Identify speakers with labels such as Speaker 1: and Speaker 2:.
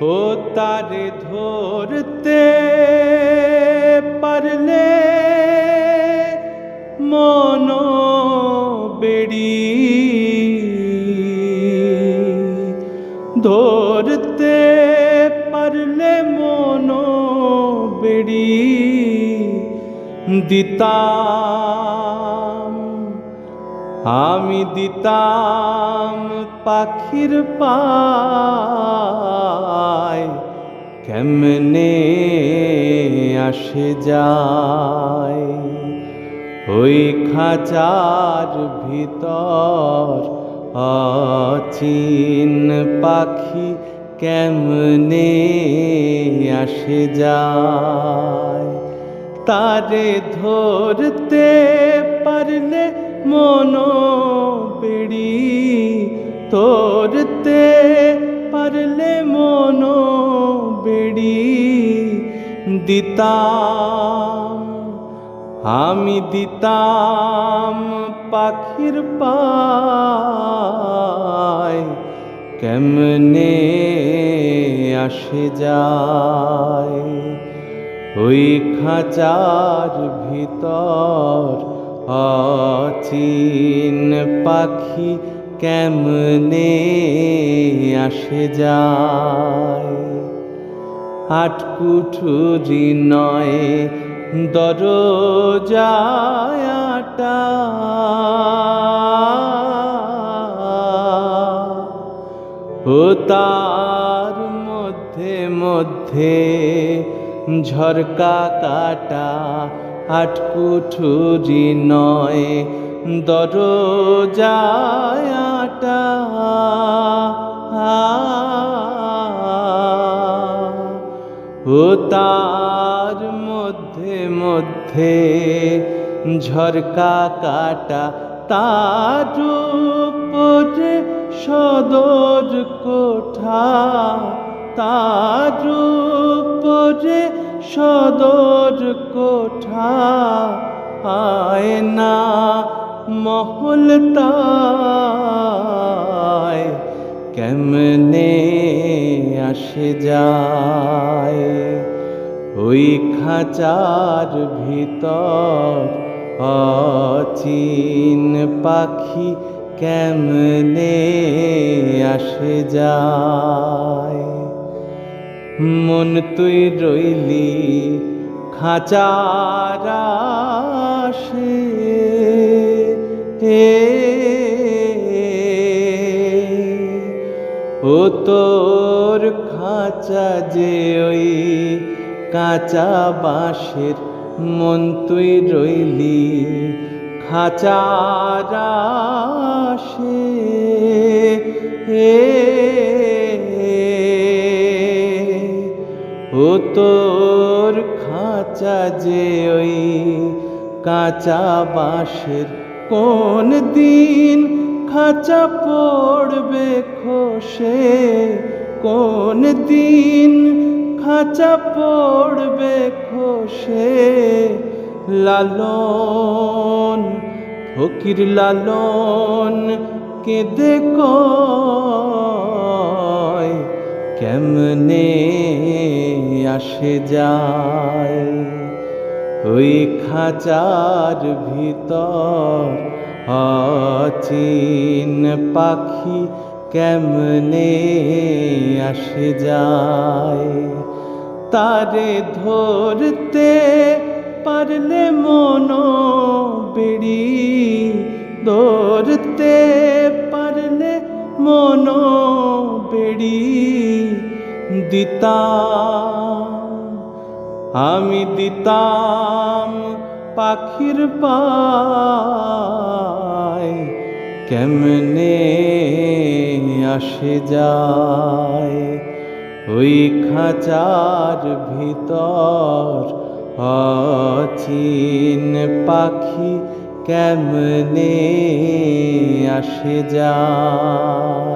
Speaker 1: ও তারে ধরতে পারলে মন বেড়ি। ধরতে পারলে মন বেড়ি। দিতাম আমি দিতাম পাখির পায়, কেমনে আসে যায়? ওই খাঁচার ভিতর অচিন পাখি কেমনে আসে যায়? তারে ধরতে পারলে মন বেড়ি। তোরতে পারলে মন বেড়ি। দিতাম, আমি দিতাম পাখির পায়। কেমনে আসে যায়? ওই খাঁচার ভিতর অচিন পাখি কেমনে আসে যায়? আটকুঠুরি নয় দরজায়াটা ও তার মধ্যে মধ্যে ঝরকা কাটা আটকুঠুরি নয় দরজায়াটা ও তার মধ্যে মধ্যে ঝরকা কাটা, তার উপরে সদর কোঠা, তার উপরে সদর কোঠা আয়না মহল তাই কেমনে আসে যায়? ওই খাঁচার ভিতর অচিন পাখি কেমনে আসে যায়? মন তুই রইলি, খাঁচার আসে হে ও তোর খাঁচা যে ওই কাঁচা বাঁশের মন তুই রইলি, খাঁচার আসে হে তোর খাঁচা যে ওই কাঁচা বাঁশের কোন দিন খাঁচা পড়বে খসে? কোন দিন খাঁচা পড়বে খসে? লালন, ফকির লালন কেঁদে কয়, কেমনে আসে যায়। ওই খাঁচার ভিতর অচিন পাখি কেমনে আসে যায়? তারে ধরতে পারলে মন বেড়ি, ধরতে পারলে মন বেড়ি। দিতাম আমি দিতাম পাখির পায়, কেমনে আসে যায়? ওই খাঁচার ভিতর অচিন পাখি কেমনে আসে যায়?